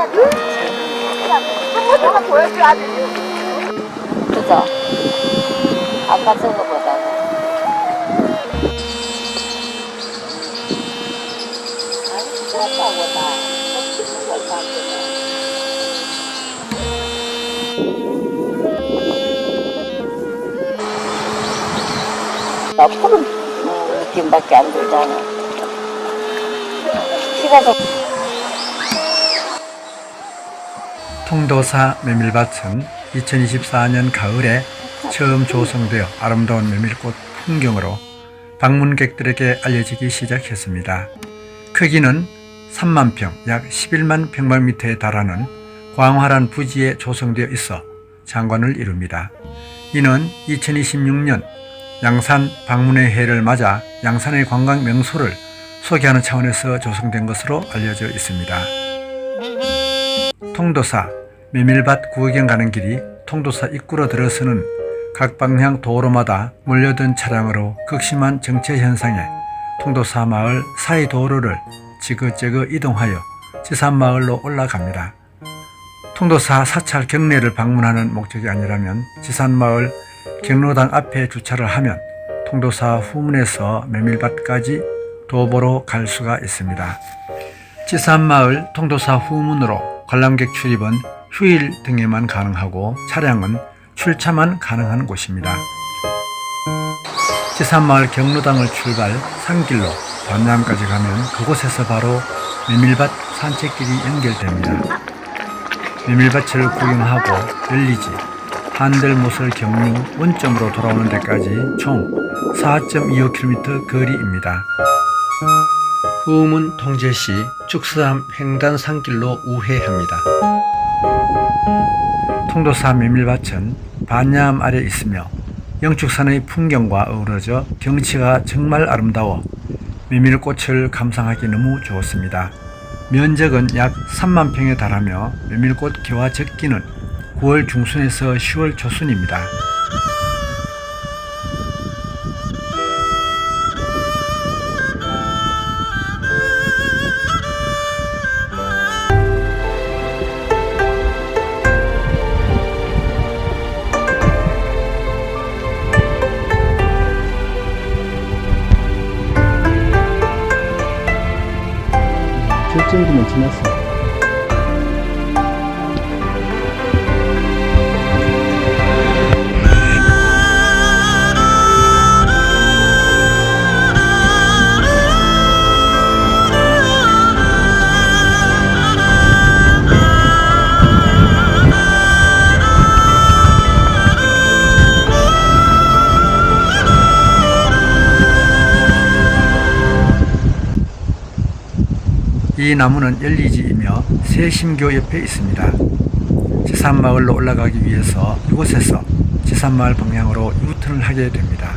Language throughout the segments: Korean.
한 번만 보여줘야지. 그죠? 아까 걸 봤거든. 나푸른 음, 느낌밖에 안 들잖아. 키가 더 통도사 메밀밭은 2024년 가을에 처음 조성되어 아름다운 메밀꽃 풍경으로 방문객들에게 알려지기 시작했습니다. 크기는 3만 평, 약 11만 평방미터에 달하는 광활한 부지에 조성되어 있어 장관을 이룹니다. 이는 2026년 양산 방문의 해를 맞아 양산의 관광 명소를 소개하는 차원에서 조성된 것으로 알려져 있습니다. 통도사 메밀밭 구경 가는 길이 통도사 입구로 들어서는 각 방향 도로마다 몰려든 차량으로 극심한 정체 현상에 통도사 마을 사이 도로를 지그재그 이동하여 지산마을로 올라갑니다. 통도사 사찰 경내를 방문하는 목적이 아니라면 지산마을 경로당 앞에 주차를 하면 통도사 후문에서 메밀밭까지 도보로 갈 수가 있습니다. 지산마을 통도사 후문으로 관람객 출입은 휴일 등에만 가능하고 차량은 출차만 가능한 곳입니다. 지산마을 경로당을 출발 산길로 반남까지 가면 그곳에서 바로 메밀밭 산책길이 연결됩니다. 메밀밭을 구경하고 열리지 한들못을 경유 원점으로 돌아오는 데까지 총 4.25km 거리입니다. 후문 통제 시 축사암 횡단 산길로 우회합니다. 통도사 메밀밭은 반야암 아래 있으며 영축산의 풍경과 어우러져 경치가 정말 아름다워 메밀꽃을 감상하기 너무 좋습니다. 면적은 약 3만 평에 달하며 메밀꽃 개화 적기는 9월 중순에서 10월 초순입니다. 저 정도면 지났 이 나무는 열리지이며 새심교 옆에 있습니다. 지산마을로 올라가기 위해서 이곳에서 지산마을 방향으로 유턴을 하게 됩니다.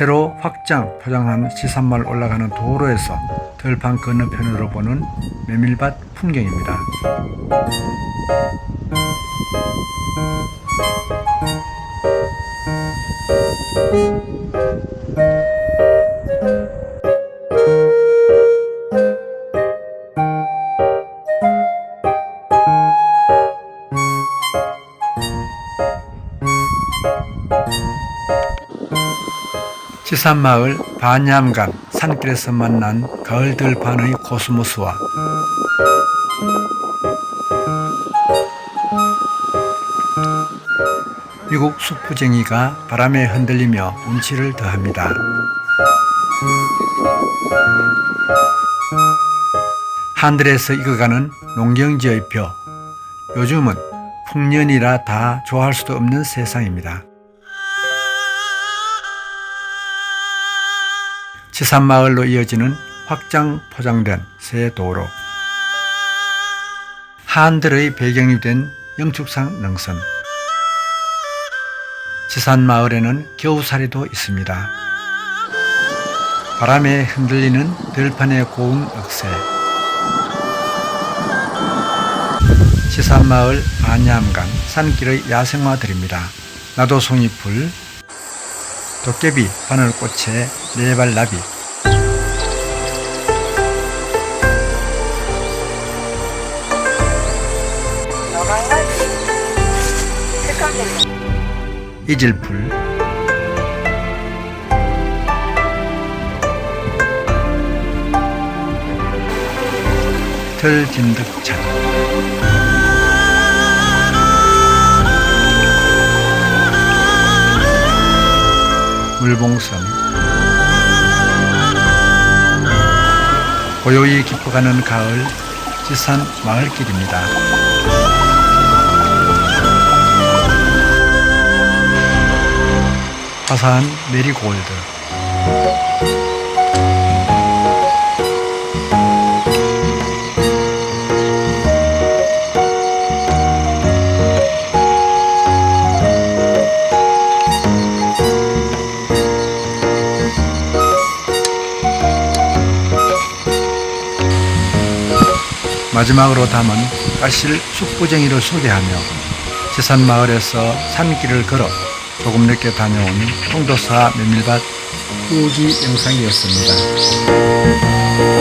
새로 확장 포장한 지산마을 올라가는 도로에서 들판 건너편으로 보는 메밀밭 풍경입니다. 지산마을 반야암간 산길에서 만난 가을 들판의 코스모스와 미국 수프쟁이가 바람에 흔들리며 운치를 더합니다. 하늘에서 익어가는 농경지의 벼. 요즘은 풍년이라 다 좋아할 수도 없는 세상입니다. 지산마을로 이어지는 확장 포장된 새 도로. 한들의 배경이 된 영축산 능선. 지산마을에는 겨우살이도 있습니다. 바람에 흔들리는 들판의 고운 억새. 지산마을 안야암강 산길의 야생화들입니다. 나도 송이풀, 도깨비, 바늘꽃에 네발나비, 이질풀, 털진득찬 물봉선 고요히 깊어가는 가을 지산 마을길입니다. 화사한 메리골드 마지막으로 담은 까실 쑥부쟁이를 소개하며 지산 마을에서 산길을 걸어 조금 늦게 다녀온 통도사 메밀밭 후기 영상이었습니다.